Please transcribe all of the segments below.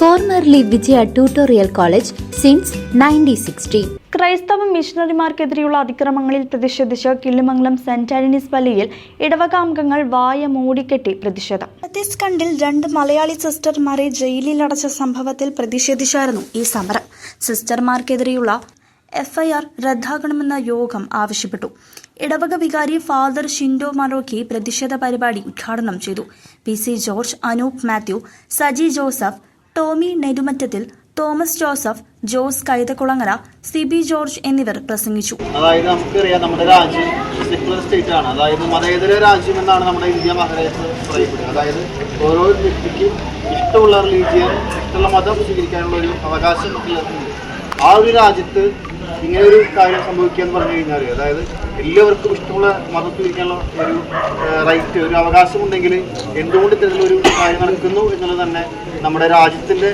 Formerly Vijaya tutorial college since nineteen sixty ക്രൈസ്തവ മിഷണറിമാർക്കെതിരെയുള്ള അതിക്രമങ്ങളിൽ പ്രതിഷേധിച്ച് കിള്ളിമംഗലം സെന്റ് ആന്റണീസ് പള്ളിയിൽ ഇടവക അംഗങ്ങൾ വായ മൂടിക്കെട്ടി പ്രതിഷേധം. ഛത്തീസ്ഗഡിൽ രണ്ട് മലയാളി സിസ്റ്റർമാരെ ജയിലിൽ അടച്ച സംഭവത്തിൽ പ്രതിഷേധിച്ചായിരുന്നു ഈ സമരം. സിസ്റ്റർമാർക്കെതിരെയുള്ള എഫ്ഐആർ റദ്ദാക്കണമെന്ന യോഗം ആവശ്യപ്പെട്ടു. ഇടവക വികാരി ഫാദർ ഷിൻഡോ മറോക്കി പ്രതിഷേധ പരിപാടി ഉദ്ഘാടനം ചെയ്തു. പി സി ജോർജ് അനൂപ് മാത്യു സജി ജോസഫ് ടോമി നെടുമറ്റത്തിൽ തോമസ് ജോസഫ് ജോസ് കൈതക്കുളങ്ങര സിബി ജോർജ് എന്നിവർ പ്രസംഗിച്ചു. അതായത് നമുക്കറിയാം നമ്മുടെ രാജ്യം സെക്യുലർ സ്റ്റേറ്റ് ആണ്. അതായത് മതേതര രാജ്യം എന്നാണ് നമ്മുടെ ഇന്ത്യ മഹാരാജ്യത്ത് പറയപ്പെടുന്നത് അതായത് ഓരോ വ്യക്തിക്കും ഇഷ്ടമുള്ള റിലീജിയൻ ഇഷ്ടമുള്ള മതം സ്വീകരിക്കാനുള്ള ഒരു അവകാശം ആ ഒരു രാജ്യത്ത് ഇങ്ങനെ ഒരു കാര്യം സംഭവിക്കുക എന്ന് പറഞ്ഞു കഴിഞ്ഞാൽ അതായത് എല്ലാവർക്കും ഇഷ്ടമുള്ള മതത്തിൽ ഇരിക്കാനുള്ള ഒരു റൈറ്റ് ഒരു അവകാശം ഉണ്ടെങ്കിൽ എന്തുകൊണ്ട് ഇത്തരത്തിലൊരു കാര്യം നടക്കുന്നു എന്നുള്ളത് തന്നെ നമ്മുടെ രാജ്യത്തിന്റെ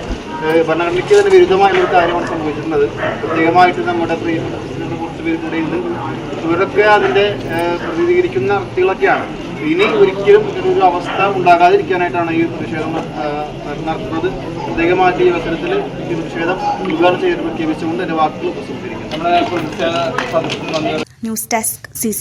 ഭരണഘടനയ്ക്ക് തന്നെ വിരുദ്ധമായുള്ള ഒരു കാര്യമാണ് സംഭവിച്ചിട്ടുള്ളത്. പ്രത്യേകമായിട്ട് നമ്മുടെ പ്രിയപ്പെട്ട കുറച്ച് പേര് കൂടെ ഉണ്ട് ഇവരൊക്കെ അതിന്റെ പ്രതികരിക്കുന്ന വ്യക്തികളൊക്കെയാണ്. ഇനി ഒരിക്കലും ഇങ്ങനൊരു അവസ്ഥ ഉണ്ടാകാതിരിക്കാനായിട്ടാണ് ഈ പ്രതിഷേധം നടത്തുന്നത്. പ്രത്യേകമായിട്ട് ഈ അവസരത്തിൽ ഈ പ്രതിഷേധം ഉദ്ഘാടനം ചെയ്ത് പ്രഖ്യാപിച്ചുകൊണ്ട് എന്റെ വാക്കുകൾ ഉപസംഹരിക്കുന്നു ന്യൂസ് ഡെസ്ക് സി